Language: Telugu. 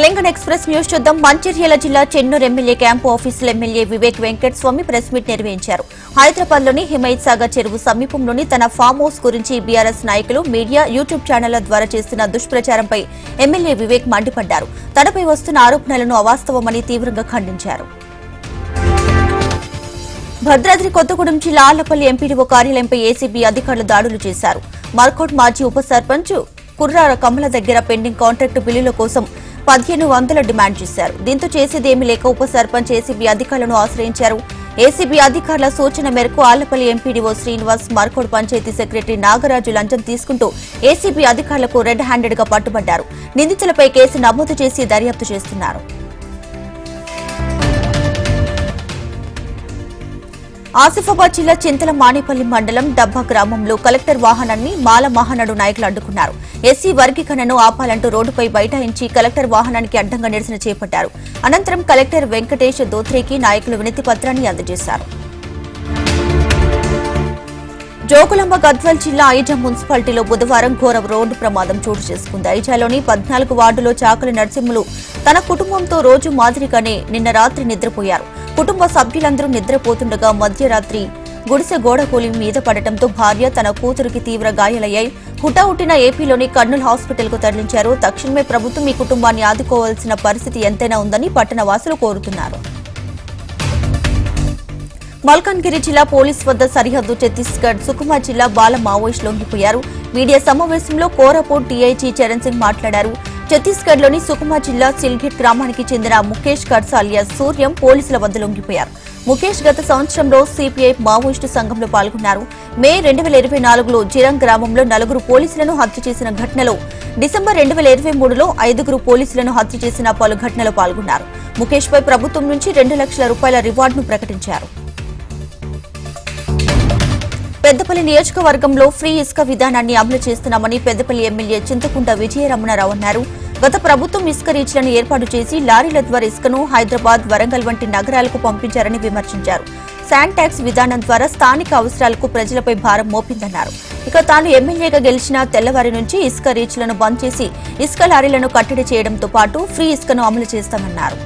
తెలంగాణ ఎక్స్ప్రెస్ న్యూస్ చూద్దాం. మంచిర్యాల జిల్లా చెన్నూరు ఎమ్మెల్యే క్యాంపు ఆఫీసులో MLA Vivek Venkata Swamy press meet నిర్వహించారు. హైదరాబాద్లోని హిమైత్ సాగర్ చెరువు సమీపంలోని తన ఫామ్ హౌస్ గురించి బీఆర్ఎస్ నాయకులు మీడియా యూట్యూబ్ ఛానళ్ళ ద్వారా చేస్తున్న దుష్ప్రచారంపై ఎమ్మెల్యే వివేక్ మండిపడ్డారు. తనపై వస్తున్న ఆరోపణలను అవాస్తవమని తీవ్రంగా ఖండించారు. భద్రాద్రి కొత్తగూడెం జిల్లా ఆళ్ళపల్లి ఎంపీడీఓ కార్యాలయంపై ఏసీబీ అధికారులు దాడులు చేశారు. మర్కోట్ మాజీ ఉప సర్పంచ్ కుర్రార కమల దగ్గర పెండింగ్ కాంట్రాక్టు బిల్లుల కోసం పదిహేను వందల డిమాండ్ చేశారు. దీంతో చేసేదేమీ లేక ఉప సర్పంచ్ ఏసీబీ అధికారులను ఆశ్రయించారు. ఏసీబీ అధికారుల సూచన మేరకు ఆలపల్లి ఎంపీడీఓ శ్రీనివాస్ మర్కోడ్ పంచాయతీ సెక్రటరీ నాగరాజు లంచం తీసుకుంటూ ఏసీబీ అధికారులకు రెడ్ హ్యాండెడ్గా పట్టుబడ్డారు. నిందితులపై కేసు నమోదు చేసి దర్యాప్తు చేస్తున్నారు. ఆసిఫాబాద్ జిల్లా చింతల మానేపల్లి మండలం డబ్బా గ్రామంలో కలెక్టర్ వాహనాన్ని మాల మహానాడు నాయకులు అడ్డుకున్నారు. ఎస్సీ వర్గీకరణను ఆపాలంటూ రోడ్డుపై బైఠాయించి కలెక్టర్ వాహనానికి అడ్డంగా నిరసన చేపట్టారు. అనంతరం కలెక్టర్ వెంకటేష్ దోత్రేకి నాయకులు వినతి పత్రాన్ని అందజేశారు. జోగులాంబ గద్వాల్ జిల్లా ఐజా మున్సిపాలిటీలో బుధవారం ఘోర రోడ్డు ప్రమాదం చోటు చేసుకుంది. ఐజాలోని పద్నాలుగు వార్డులో చాకలి నరసింహులు తన కుటుంబంతో రోజు మాదిరిగానే నిన్న రాత్రి నిద్రపోయారు. కుటుంబ సభ్యులందరూ నిద్రపోతుండగా మధ్యరాత్రి గుడిసె గోడ కూలి మీద పడటంతో భార్య తన కూతురికి తీవ్ర గాయాలయ్యాయి. హుటాహుటిన ఏపీలోని కర్నూలు హాస్పిటల్కు తరలించారు. తక్షణమే ప్రభుత్వం ఈ కుటుంబాన్ని ఆదుకోవాల్సిన పరిస్థితి ఎంతైనా ఉందని పట్టణవాసులు కోరుతున్నారు. మల్కాన్గిరి జిల్లా పోలీస్ వద్ద సరిహద్దు ఛత్తీస్గఢ్ సుకుమా జిల్లా బాల మావోయిస్ట్ లొంగిపోయారు. మీడియా సమావేశంలో కోరాపూర్ టీఐజీ చరణ్ సింగ్ మాట్లాడారు. ఛత్తీస్గఢ్లోని సుకుమా జిల్లా సిల్గిట్ గ్రామానికి చెందిన ముఖేష్ కర్సాలియా సూర్యం పోలీసుల వద్ద లొంగిపోయారు ముఖేష్ గత సంవత్సరంలో సిపిఐ మావోయిస్టు సంఘంలో పాల్గొన్నారు. మే రెండు వేల ఇరవై నాలుగులో జిరంగ్ గ్రామంలో నలుగురు పోలీసులను హత్య చేసిన ఘటనలో డిసెంబర్ రెండు వేల ఇరవై మూడులో ఐదుగురు పోలీసులను హత్య చేసిన పలు ఘటనలో పాల్గొన్నారు. ముఖేష్పై ప్రభుత్వం నుంచి రెండు లక్షల రూపాయల రివార్డును ప్రకటించారు. పెద్దపల్లి నియోజకవర్గంలో ఫ్రీ ఇసుక విధానాన్ని అమలు చేస్తున్నామని పెద్దపల్లి ఎమ్మెల్యే చింతకుంట విజయరమణారావు అన్నారు. గత ప్రభుత్వం ఇసుక రీచ్లను ఏర్పాటు చేసి లారీల ద్వారా ఇసుకను హైదరాబాద్ వరంగల్ వంటి నగరాలకు పంపించారని విమర్శించారు. శాండ్ ట్యాక్స్ విధానం ద్వారా స్థానిక అవసరాలకు ప్రజలపై భారం మోపిందన్నారు. ఇక తాను ఎమ్మెల్యేగా గెలిచిన తెల్లవారి నుంచి ఇసుక రీచ్లను బంద్ చేసి ఇసుక లారీలను కట్టడి చేయడంతో పాటు ఫ్రీ ఇసుకను అమలు చేస్తామన్నారు.